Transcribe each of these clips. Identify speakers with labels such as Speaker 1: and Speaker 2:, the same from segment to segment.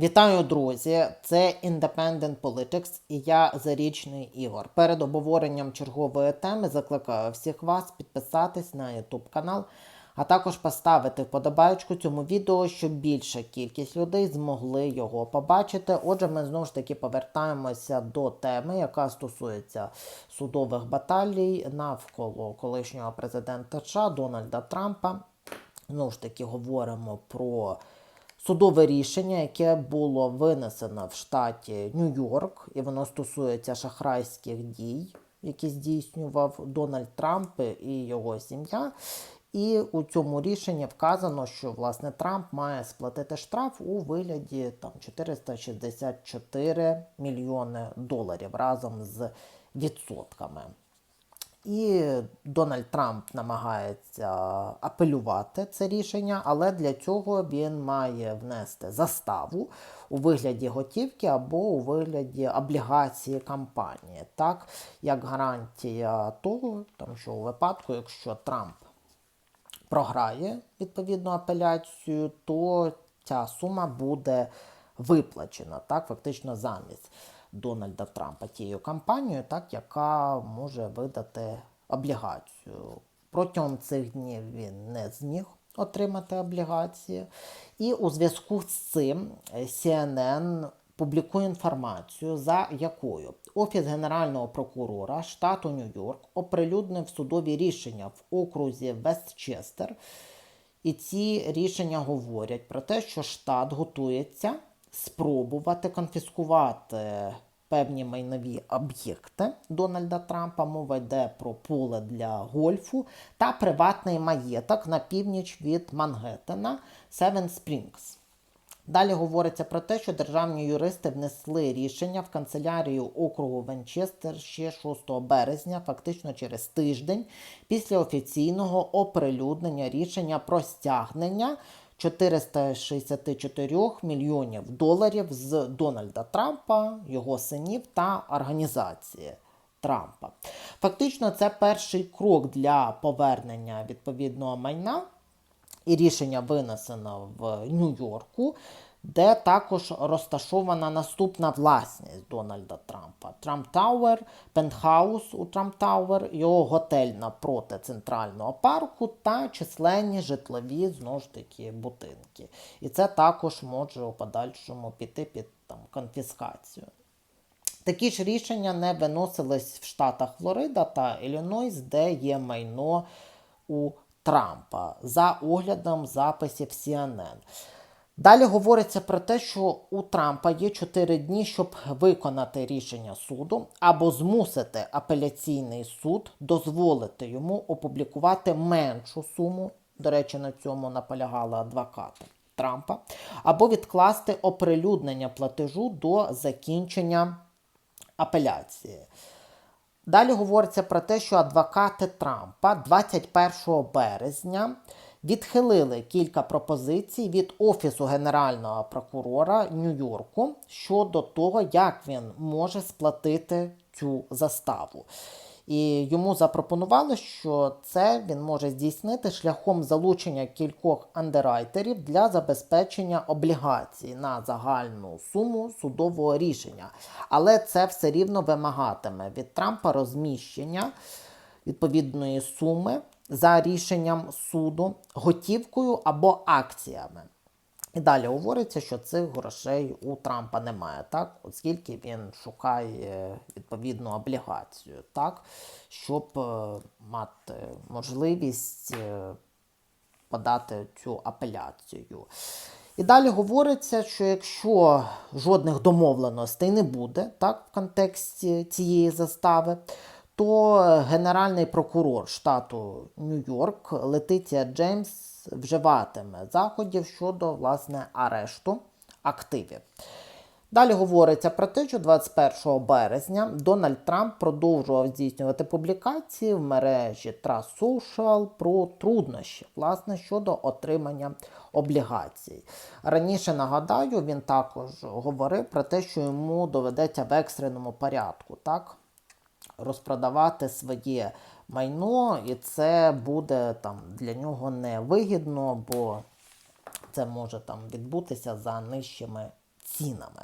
Speaker 1: Вітаю, друзі! Це Independent Politics і я Зарічний Ігор. Перед обговоренням чергової теми закликаю всіх вас підписатись на YouTube канал, а також поставити вподобайку цьому відео, щоб більша кількість людей змогли його побачити. Отже, ми знову ж таки повертаємося до теми, яка стосується судових баталій навколо колишнього президента США Дональда Трампа. Знову ж таки, говоримо про судове рішення, яке було винесено в штаті Нью-Йорк, і воно стосується шахрайських дій, які здійснював Дональд Трамп і його сім'я. І у цьому рішенні вказано, що власне Трамп має сплатити штраф у вигляді там 464 мільйони доларів разом з відсотками. І Дональд Трамп намагається апелювати це рішення, але для цього він має внести заставу у вигляді готівки або у вигляді облігації компанії, так як гарантія того, там, що у випадку, якщо Трамп програє відповідну апеляцію, то ця сума буде виплачена, так, фактично замість. Дональда Трампа тією компанією, так, яка може видати облігацію. Протягом цих днів він не зміг отримати облігації. І у зв'язку з цим CNN публікує інформацію, за якою Офіс Генерального прокурора штату Нью-Йорк оприлюднив судові рішення в окрузі Вестчестер. І ці рішення говорять про те, що штат готується спробувати конфіскувати певні майнові об'єкти Дональда Трампа. Мова йде про поле для гольфу та приватний маєток на північ від Мангеттена Севен Спрінгс. Далі говориться про те, що державні юристи внесли рішення в канцелярію округу Венчестер ще 6 березня, фактично через тиждень, після офіційного оприлюднення рішення про стягнення 464 мільйонів доларів з Дональда Трампа, його синів та організації. Трампа. Фактично, це перший крок для повернення відповідного майна, і рішення винесено в Нью-Йорку, де також розташована наступна власність Дональда Трампа. Трамп Тауер, пентхаус у Трамп Тауер, його готель напроти центрального парку та численні житлові знову ж таки будинки. І це також може у подальшому піти під там, конфіскацію. Такі ж рішення не виносились в штатах Флорида та Іллінойс, де є майно у Трампа за оглядом записів CNN. Далі говориться про те, що у Трампа є 4 дні, щоб виконати рішення суду або змусити апеляційний суд дозволити йому опублікувати меншу суму. До речі, на цьому наполягала адвоката Трампа, або відкласти оприлюднення платежу до закінчення апеляції. Далі говориться про те, що адвокати Трампа 21 березня відхилили кілька пропозицій від Офісу Генерального прокурора Нью-Йорку щодо того, як він може сплатити цю заставу. І йому запропонували, що це він може здійснити шляхом залучення кількох андеррайтерів для забезпечення облігацій на загальну суму судового рішення. Але це все рівно вимагатиме від Трампа розміщення відповідної суми за рішенням суду готівкою або акціями. І далі говориться, що цих грошей у Трампа немає, так? оскільки він шукає відповідну облігацію, так? щоб е, мати можливість е, подати цю апеляцію. І далі говориться, що якщо жодних домовленостей не буде так, в контексті цієї застави, то генеральний прокурор штату Нью-Йорк Летиція Джеймс вживатиме заходів щодо власне арешту активів. Далі говориться про те, що 21 березня Дональд Трамп продовжував здійснювати публікації в мережі Trust Social про труднощі власне, щодо отримання облігацій. Раніше нагадаю, він також говорив про те, що йому доведеться в екстреному порядку так, розпродавати своє майно, і це буде там для нього невигідно, бо це може там відбутися за нижчими цінами.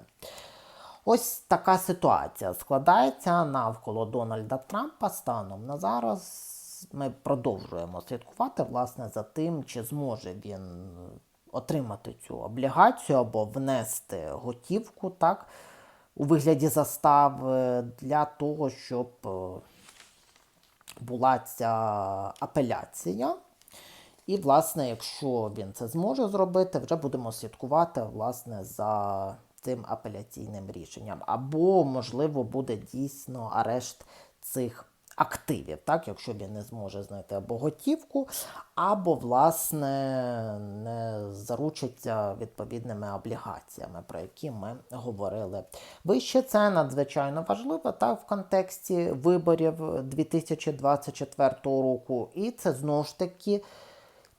Speaker 1: Ось така ситуація складається навколо Дональда Трампа станом на зараз. Ми продовжуємо слідкувати власне за тим, чи зможе він отримати цю облігацію або внести готівку так, у вигляді застав для того, щоб е, була ця апеляція. І, власне, якщо він це зможе зробити, вже будемо слідкувати власне, за цим апеляційним рішенням. Або, можливо, буде дійсно арешт цих активів, так, якщо він не зможе знайти або готівку, або, власне, не заручиться відповідними облігаціями, про які ми говорили вище. Це надзвичайно важливо так, в контексті виборів 2024 року. І це знову ж таки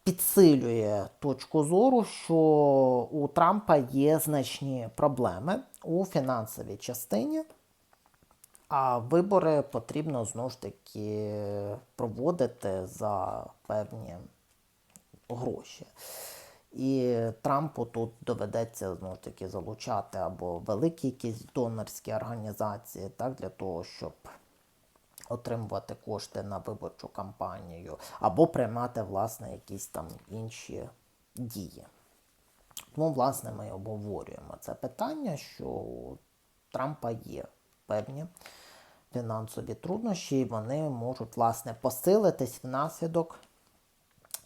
Speaker 1: підсилює точку зору, що у Трампа є значні проблеми у фінансовій частині, а вибори потрібно знову ж таки проводити за певні гроші. І Трампу тут доведеться знову ж таки залучати або великі якісь донорські організації, так, для того, щоб отримувати кошти на виборчу кампанію, або приймати, власне, якісь там інші дії. Тому, власне, ми обговорюємо це питання, що у Трампа є певні фінансові труднощі, і вони можуть, власне, посилитись внаслідок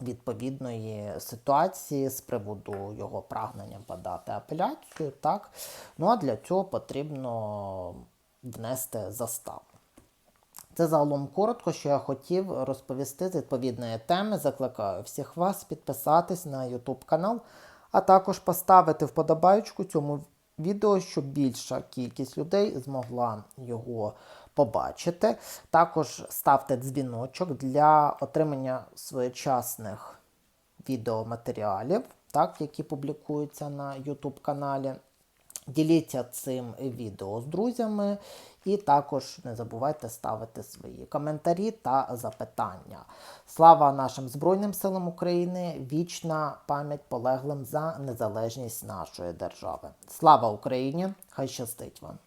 Speaker 1: відповідної ситуації з приводу його прагнення подати апеляцію. Так? Ну а для цього потрібно внести заставу. Це загалом коротко, що я хотів розповісти з відповідної теми. Закликаю всіх вас підписатись на YouTube канал, а також поставити вподобайку цьому відео, щоб більша кількість людей змогла його побачити. Також ставте дзвіночок для отримання своєчасних відеоматеріалів, так, які публікуються на YouTube каналі. Діліться цим відео з друзями, і також не забувайте ставити свої коментарі та запитання. Слава нашим Збройним силам України! Вічна пам'ять полеглим за незалежність нашої держави. Слава Україні! Хай щастить вам!